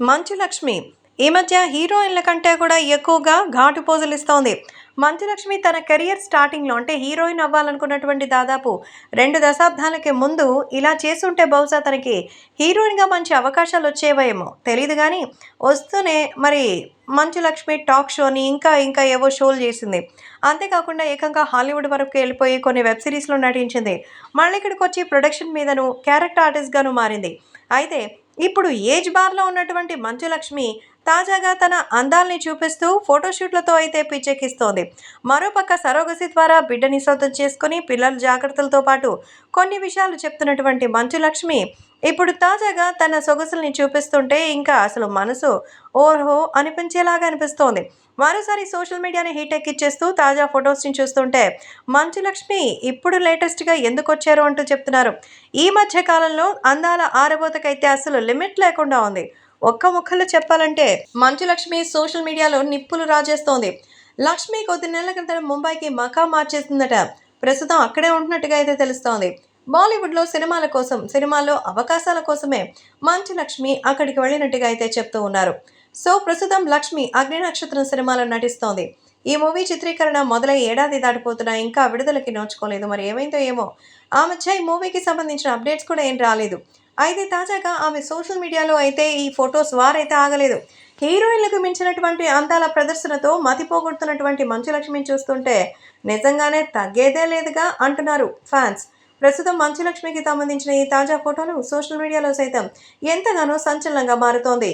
మంచు లక్ష్మి ఈ మధ్య హీరోయిన్ల కంటే కూడా ఎక్కువగా ఘాటు పోజులు ఇస్తోంది. మంచు లక్ష్మి తన కెరియర్ స్టార్టింగ్లో అంటే హీరోయిన్ అవ్వాలనుకున్నటువంటి దాదాపు రెండు దశాబ్దాలకి ముందు ఇలా చేస్తుంటే బహుశా తనకి హీరోయిన్గా మంచి అవకాశాలు వచ్చేవేమో తెలియదు కానీ వస్తూనే మరి మంచు లక్ష్మి టాక్ షోని ఇంకా ఇంకా ఏవో షోలు చేసింది. అంతేకాకుండా ఏకంగా హాలీవుడ్ వరకు వెళ్ళిపోయి కొన్ని వెబ్ సిరీస్లో నటించింది. మళ్ళీ ఇక్కడికి వచ్చి ప్రొడక్షన్ మీదను క్యారెక్టర్ ఆర్టిస్ట్గాను మారింది. అయితే ఇప్పుడు ఏజ్ బార్లో ఉన్నటువంటి మంచులక్ష్మి తాజాగా తన అందాల్ని చూపిస్తూ ఫోటోషూట్లతో అయితే పిచ్చెక్కిస్తోంది. మరోపక్క సరోగసి ద్వారా బిడ్డని సొంతం చేసుకుని పిల్లల జాగ్రత్తలతో పాటు కొన్ని విషయాలు చెప్తున్నటువంటి మంచు లక్ష్మి ఇప్పుడు తాజాగా తన సొగసుల్ని చూపిస్తుంటే ఇంకా అసలు మనసు ఓహో అనిపించేలాగా అనిపిస్తోంది. మరోసారి సోషల్ మీడియాని హీట్ ఎక్కిచ్చేస్తూ తాజా ఫొటోస్ని చూస్తుంటే మంచు లక్ష్మి ఇప్పుడు లేటెస్ట్గా ఎందుకు వచ్చారు అంటూ చెప్తున్నారు. ఈ మధ్య కాలంలో అందాల ఆరబోతకైతే అసలు లిమిట్ లేకుండా ఉంది. ఒక్క ముక్కలు చెప్పాలంటే మంచు లక్ష్మి సోషల్ మీడియాలో నిప్పులు రాజేస్తోంది. లక్ష్మి కొద్ది నెలల క్రితం ముంబైకి మకా మార్చేసిందట. ప్రస్తుతం అక్కడే ఉంటున్నట్టుగా అయితే తెలుస్తోంది. బాలీవుడ్లో సినిమాల కోసం సినిమాల్లో అవకాశాల కోసమే మంచు లక్ష్మి అక్కడికి వెళ్ళినట్టుగా అయితే చెప్తూ ఉన్నారు. సో ప్రస్తుతం లక్ష్మి అగ్ని నక్షత్రం సినిమాలో నటిస్తోంది. ఈ మూవీ చిత్రీకరణ మొదలై ఏడాది దాటిపోతున్నా ఇంకా విడుదలకి నోచుకోలేదు. మరి ఏమైందో ఏమో? ఆ మధ్య ఈ మూవీకి సంబంధించిన అప్డేట్స్ కూడా ఏం రాలేదు. అయితే తాజాగా ఆమె సోషల్ మీడియాలో అయితే ఈ ఫొటోస్ వారైతే ఆగలేదు. హీరోయిన్లకు మించినటువంటి అందాల ప్రదర్శనతో మతిపోగొడుతున్నటువంటి మంచు లక్ష్మిని చూస్తుంటే నిజంగానే తగ్గేదే లేదుగా అంటున్నారు ఫ్యాన్స్. ప్రస్తుతం మంచు లక్ష్మికి సంబంధించిన ఈ తాజా ఫోటోలు సోషల్ మీడియాలో సైతం ఎంతగానో సంచలనంగా మారుతోంది.